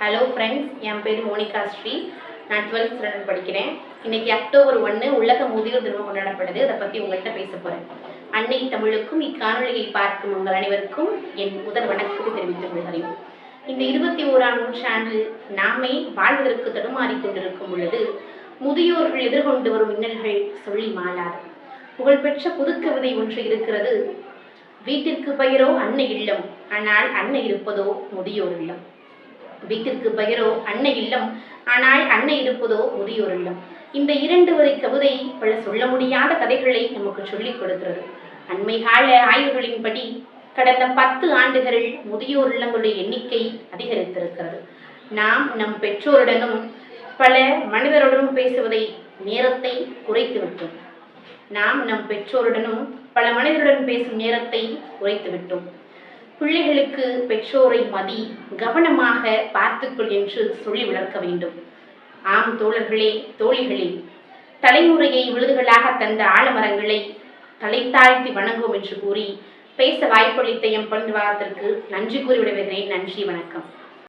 Hello friends என் பேர் Monica Sri. நான் twelfth standard படிக்கிறேன். இன்னைக்கு அக்டோபர் ஒன்று உலக முதியோர் தினம் கொண்டாடப்படுது. அதை பற்றி உங்கள்கிட்ட பேச போகிறேன் அன்னை தமிழுக்கும் இக்காணொலியை பார்க்கும் உங்கள் அனைவருக்கும் என் முதல் வணக்கத்தை தெரிவித்துக் கொள்கிறேன். இந்த இருபத்தி ஓராம் நூற்றாண்டில் நாமே வாழ்வதற்கு தடுமாறிக்கொண்டிருக்கும் பொழுது முதியோர்கள் எதிர்கொண்டு வரும் இன்னல்கள் சொல்லி மாளாது புகழ்பெற்ற புதுக்கவிதை ஒன்று இருக்கிறது. வீட்டிற்கு பெயரோ அன்னை இல்லம். ஆனால் அன்னை இருப்பதோ முதியோர் இல்லம். வீட்டிற்கு பெயரோ அன்னை இல்லம். ஆனால் அன்னை இருப்பதோ முதியோர் இல்லம். இந்த இரண்டு வரி கவிதை பல சொல்ல முடியாத கதைகளை நமக்கு சொல்லிக் கொடுக்கிறது. அண்மை கால ஆய்வுகளின்படி கடந்த பத்து ஆண்டுகளில் முதியோர் இல்லங்களுடைய எண்ணிக்கை அதிகரித்திருக்கிறது. நாம் நம் பெற்றோருடனும் பல மனிதருடனும் பேசுவதை நேரத்தை குறைத்து விட்டோம் நாம் நம் பெற்றோருடனும் பல மனிதருடன் பேசும் நேரத்தை குறைத்து விட்டோம் பிள்ளைகளுக்கு பெற்றோரை மதி கவனமாக பார்த்துக்கொள் என்று சொல்லி வளர்க்க வேண்டும். ஆம் தோழர்களே தோழிகளே தலைமுறையை விழுதுகளாக தந்த ஆலமரங்களை தலை தாழ்த்தி வணங்குவோம் என்று கூறி பேச வாய்ப்பளித்த எம் பண்பாத்திற்கு நன்றி கூறி நன்றி வணக்கம்.